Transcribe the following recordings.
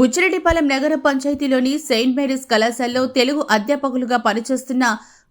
బుచ్చిరెడ్డిపాలెం నగర పంచాయతీలోని Saint Mary's కళాశాలలో తెలుగు అధ్యాపకులుగా పనిచేస్తున్న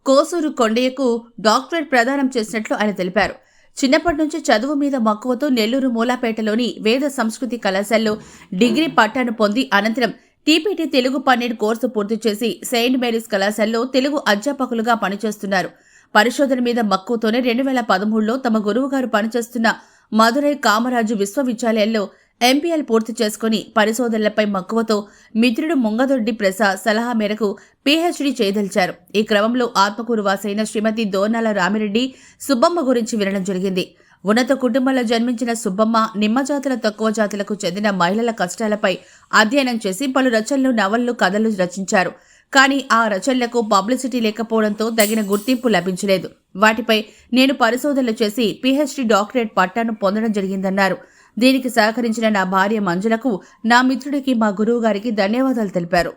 కోసూరు కొండయ్యకు డాక్టరేట్ ప్రదానం చేసినట్లు ఆయన తెలిపారు. చిన్నప్పటి నుంచి చదువు మీద మక్కువతో నెల్లూరు మూలాపేటలోని వేద సంస్కృతి కళాశాలలో డిగ్రీ పట్టాను పొంది అనంతరం టీపీటీ తెలుగు పన్నెండు కోర్సు పూర్తి చేసి సెయింట్ మేరీస్ కళాశాలలో తెలుగు అధ్యాపకులుగా పనిచేస్తున్నారు. పరిశోధన మీద మక్కువతోనే రెండు వేల పదమూడులో తమ గురువుగారు పనిచేస్తున్న మధురై కామరాజు విశ్వవిద్యాలయంలో ఎంపీఎల్ పూర్తి చేసుకుని పరిశోధనలపై మక్కువతో మిత్రుడు ముంగదొడ్డి ప్రసాద్ సలహా మేరకు పీహెచ్డీ చేయదలిచారు ఈ క్రమంలో ఆత్మకూరు వాసైన శ్రీమతి దోర్నాల రామిరెడ్డి సుబ్బమ్మ గురించి వినడం జరిగింది. ఉన్నత కుటుంబంలో జన్మించిన సుబ్బమ్మ నిమ్మజాతుల తక్కువ జాతులకు చెందిన మహిళల కష్టాలపై అధ్యయనం చేసి పలు రచనలు నవళ్ళు కథలు రచించారు. కానీ ఆ రచనలకు పబ్లిసిటీ లేకపోవడంతో తగిన గుర్తింపు లభించలేదు. వాటిపై నేను పరిశోధనలు చేసి పీహెచ్డీ డాక్టరేట్ పట్టాను పొందడం జరిగిందన్నారు. దీనికి సహకరించిన నా భార్య మంజులకు నా మిత్రుడికి మా గురువు గారికి ధన్యవాదాలు తెలిపారు.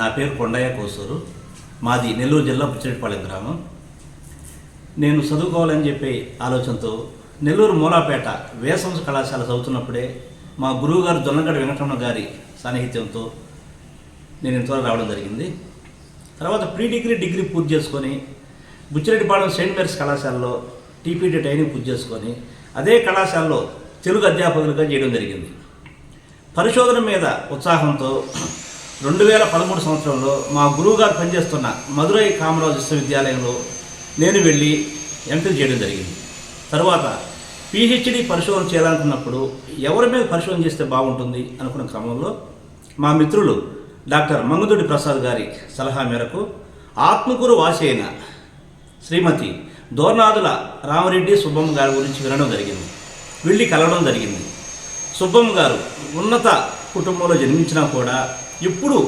నా పేరు కొండయ్య కోసూరు. మాది నెల్లూరు జిల్లా బుచ్చిరెడ్డిపాళెం గ్రామం. నేను చదువుకోవాలని చెప్పే ఆలోచనతో నెల్లూరు మూలాపేట వేసంస కళాశాల చదువుతున్నప్పుడే మా గురువు గారు దొన్నగడ వెంకటరమణ గారి సాన్నిహిత్యంతో నేను ఇంతవరకు రావడం జరిగింది. తర్వాత ప్రీ డిగ్రీ డిగ్రీ పూర్తి చేసుకొని బుచ్చిరెడ్డిపాళెం సెయింట్ మేరీస్ కళాశాలలో టీపీటీ ట్రైనింగ్ పూర్తి చేసుకొని అదే కళాశాలలో తెలుగు అధ్యాపకులుగా చేయడం జరిగింది. పరిశోధన మీద ఉత్సాహంతో రెండు వేల పదమూడు సంవత్సరంలో మా గురువుగారు పనిచేస్తున్న మధురై కామరాజు విశ్వవిద్యాలయంలో నేను వెళ్ళి ఎంట్రీ చేయడం జరిగింది. తర్వాత పిహెచ్డి పరిశోధన చేయాలనుకున్నప్పుడు ఎవరి మీద పరిశోధన చేస్తే బాగుంటుంది అనుకున్న క్రమంలో మా మిత్రులు డాక్టర్ మంగుదొడి ప్రసాద్ గారి సలహా మేరకు ఆత్మకూరు వాసి అయిన శ్రీమతి దోర్నాదుల రామరెడ్డి సుబ్బమ్మ గారి గురించి వినడం జరిగింది. వెళ్ళి కలవడం జరిగింది. సుబ్బమ్మ గారు ఉన్నత కుటుంబంలో జన్మించినా కూడా ఇప్పుడు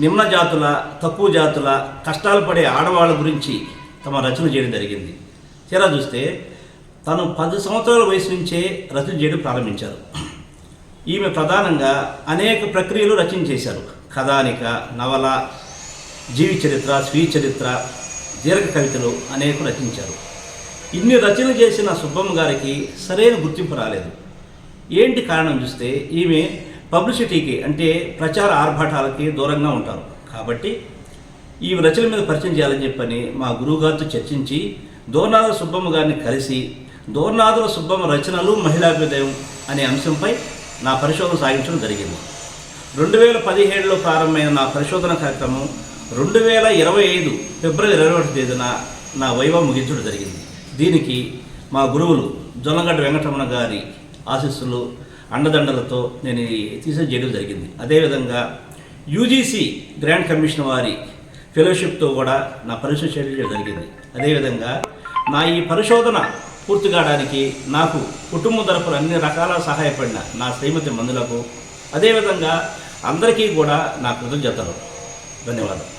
నిమ్న జాతుల తక్కువ జాతుల కష్టాలు పడే ఆడవాళ్ళ గురించి తమ రచన చేయడం జరిగింది. తీరా చూస్తే తను పది సంవత్సరాల వయసు నుంచే రచన చేయడం ప్రారంభించారు. ఈమె ప్రధానంగా అనేక ప్రక్రియలు రచన చేశారు. కథానిక నవల జీవి చరిత్ర స్వీయ చరిత్ర దీర్ఘ కవితలు అనేక రచించారు. ఇన్ని రచనలు చేసిన సుబ్బమ్మ గారికి సరైన గుర్తింపు రాలేదు. ఏంటి కారణం చూస్తే ఈమె పబ్లిసిటీకి అంటే ప్రచార ఆర్భాటాలకి దూరంగా ఉంటారు. కాబట్టి ఈ రచన మీద పరిచయం చేయాలని చెప్పని మా గురువుగారితో చర్చించి దోనాల సుబ్బమ్మ గారిని కలిసి దోర్నాథుల సుబ్బమ్మ రచనలు మహిళాభ్యుదయం అనే అంశంపై నా పరిశోధన సాగించడం జరిగింది. రెండు వేల పదిహేడులో ప్రారంభమైన నా పరిశోధన కార్యక్రమం రెండు వేల ఇరవై ఐదు ఫిబ్రవరి ఇరవై ఒకటి తేదీన నా వైభవం ముగించడం జరిగింది. దీనికి మా గురువులు జొన్నగడ్డ వెంకటరమణ గారి ఆశీస్సులు అండదండలతో నేను తీసే చేయడం జరిగింది. అదేవిధంగా యూజీసీ గ్రాండ్ కమిషన్ వారి ఫెలోషిప్తో కూడా నా పరిశోధన చేయడం జరిగింది. అదేవిధంగా నా ఈ పరిశోధన పూర్తి కావడానికి నాకు కుటుంబ తరపున అన్ని రకాల సహాయపడిన నా శ్రీమతి మందులకు అదేవిధంగా అందరికీ కూడా నా కృతజ్ఞతలు. ధన్యవాదాలు.